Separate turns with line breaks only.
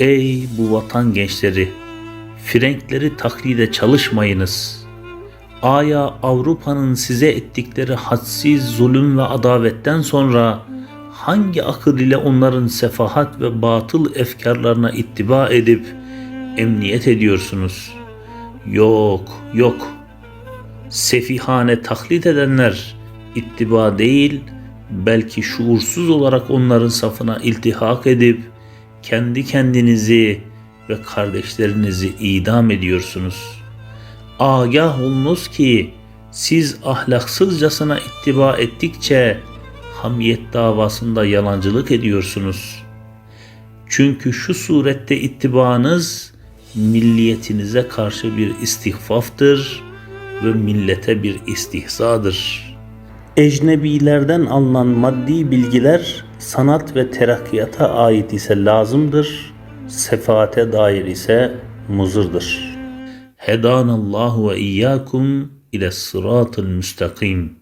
Ey bu vatan gençleri! Frenkleri taklide çalışmayınız. Aya Avrupa'nın size ettikleri hadsiz zulüm ve adavetten sonra hangi akıl ile onların sefahat ve batıl efkarlarına ittiba edip emniyet ediyorsunuz? Yok, yok. Sefihane taklit edenler ittiba değil, belki şuursuz olarak onların safına iltihak edip kendi kendinizi ve kardeşlerinizi idam ediyorsunuz. Agah olunuz ki siz ahlaksızcasına ittiba ettikçe hamiyet davasında yalancılık ediyorsunuz. Çünkü şu surette ittibanız milliyetinize karşı bir istihfaftır ve millete bir istihzadır. Ecnebilerden alınan maddi bilgiler sanat ve terakkiyata ait ise lazımdır, sefaate dair ise muzırdır. Hedanallahu ve iyyakum ile sıratıl müstakim.